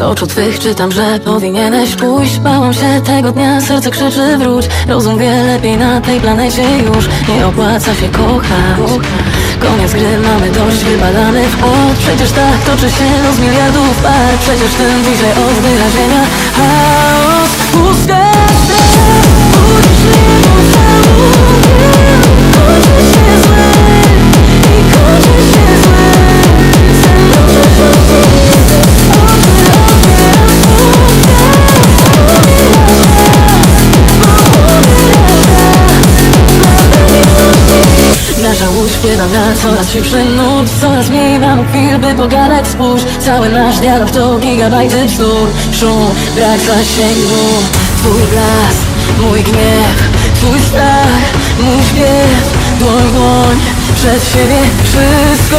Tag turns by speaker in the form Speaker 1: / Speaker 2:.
Speaker 1: oczu twych czytam, że powinieneś pójść. Bałam się tego dnia, serce krzyczy wróć. Rozum wie lepiej na tej planecie już. Nie opłaca się kochać. Koniec gry, mamy dość wybadany w od Przecież tak toczy się los miliardów par. Przecież ten bliżej od wyrażenia Wpływa na coraz szybszy nut Coraz mniej mam chwil, by pogadać spójrz. Cały nasz dialog to gigabajty bzdur Szum, brak zasięgu. Twój blask, mój gniew Twój strach, mój śpiew. Dłoń dłoń, przed siebie krzycz